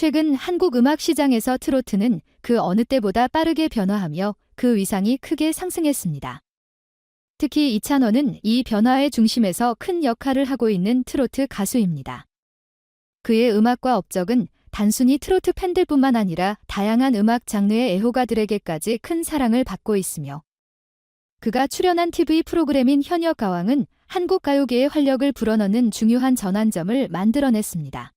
최근 한국 음악 시장에서 트로트는 그 어느 때보다 빠르게 변화하며 그 위상이 크게 상승했습니다. 특히 이찬원은 이 변화의 중심에서 큰 역할을 하고 있는 트로트 가수입니다. 그의 음악과 업적은 단순히 트로트 팬들뿐만 아니라 다양한 음악 장르의 애호가들에게까지 큰 사랑을 받고 있으며 그가 출연한 TV 프로그램인 현역 가왕은 한국 가요계의 활력을 불어넣는 중요한 전환점을 만들어냈습니다.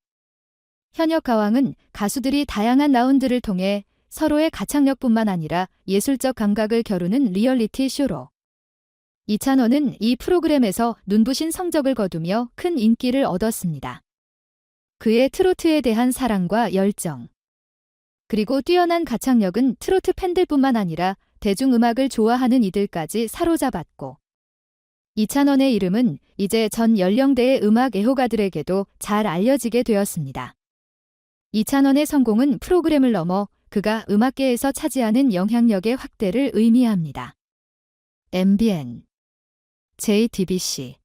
현역 가왕은 가수들이 다양한 라운드를 통해 서로의 가창력뿐만 아니라 예술적 감각을 겨루는 리얼리티 쇼로 이찬원은 이 프로그램에서 눈부신 성적을 거두며 큰 인기를 얻었습니다. 그의 트로트에 대한 사랑과 열정 그리고 뛰어난 가창력은 트로트 팬들뿐만 아니라 대중음악을 좋아하는 이들까지 사로잡았고 이찬원의 이름은 이제 전 연령대의 음악 애호가들에게도 잘 알려지게 되었습니다. 이찬원의 성공은 프로그램을 넘어 그가 음악계에서 차지하는 영향력의 확대를 의미합니다. MBN, JTBC,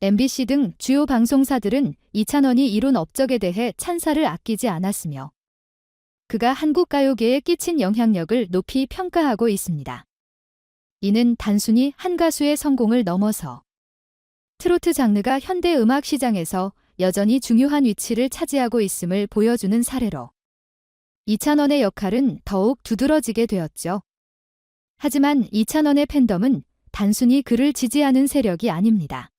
MBC 등 주요 방송사들은 이찬원이 이룬 업적에 대해 찬사를 아끼지 않았으며 그가 한국 가요계에 끼친 영향력을 높이 평가하고 있습니다. 이는 단순히 한 가수의 성공을 넘어서 트로트 장르가 현대 음악 시장에서 여전히 중요한 위치를 차지하고 있음을 보여주는 사례로 이찬원의 역할은 더욱 두드러지게 되었죠. 하지만 이찬원의 팬덤은 단순히 그를 지지하는 세력이 아닙니다.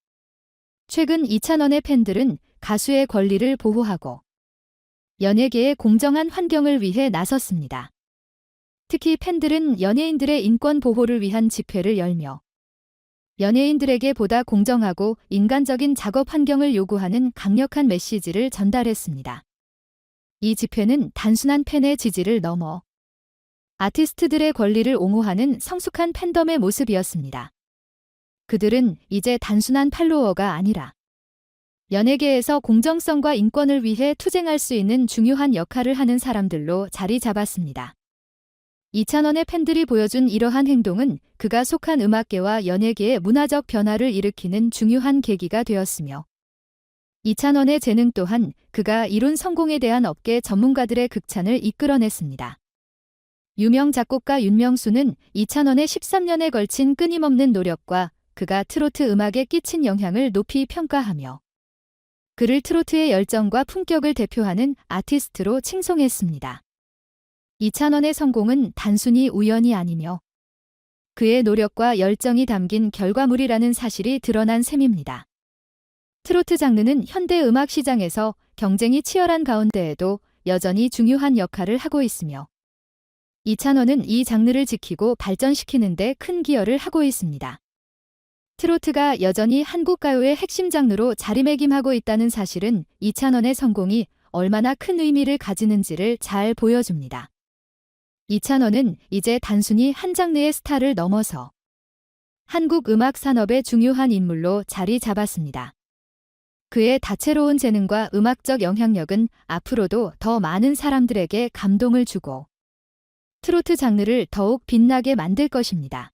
최근 이찬원의 팬들은 가수의 권리를 보호하고 연예계의 공정한 환경을 위해 나섰습니다. 특히 팬들은 연예인들의 인권 보호를 위한 집회를 열며 연예인들에게 보다 공정하고 인간적인 작업 환경을 요구하는 강력한 메시지를 전달했습니다. 이 집회는 단순한 팬의 지지를 넘어 아티스트들의 권리를 옹호하는 성숙한 팬덤의 모습이었습니다. 그들은 이제 단순한 팔로워가 아니라 연예계에서 공정성과 인권을 위해 투쟁할 수 있는 중요한 역할을 하는 사람들로 자리 잡았습니다. 이찬원의 팬들이 보여준 이러한 행동은 그가 속한 음악계와 연예계의 문화적 변화를 일으키는 중요한 계기가 되었으며 이찬원의 재능 또한 그가 이룬 성공에 대한 업계 전문가들의 극찬을 이끌어냈습니다. 유명 작곡가 윤명수는 이찬원의 13년에 걸친 끊임없는 노력과 그가 트로트 음악에 끼친 영향을 높이 평가하며 그를 트로트의 열정과 품격을 대표하는 아티스트로 칭송했습니다. 이찬원의 성공은 단순히 우연이 아니며 그의 노력과 열정이 담긴 결과물이라는 사실이 드러난 셈입니다. 트로트 장르는 현대 음악 시장에서 경쟁이 치열한 가운데에도 여전히 중요한 역할을 하고 있으며 이찬원은 이 장르를 지키고 발전시키는 데 큰 기여를 하고 있습니다. 트로트가 여전히 한국 가요의 핵심 장르로 자리매김하고 있다는 사실은 이찬원의 성공이 얼마나 큰 의미를 가지는지를 잘 보여줍니다. 이찬원은 이제 단순히 한 장르의 스타를 넘어서 한국 음악 산업의 중요한 인물로 자리 잡았습니다. 그의 다채로운 재능과 음악적 영향력은 앞으로도 더 많은 사람들에게 감동을 주고 트로트 장르를 더욱 빛나게 만들 것입니다.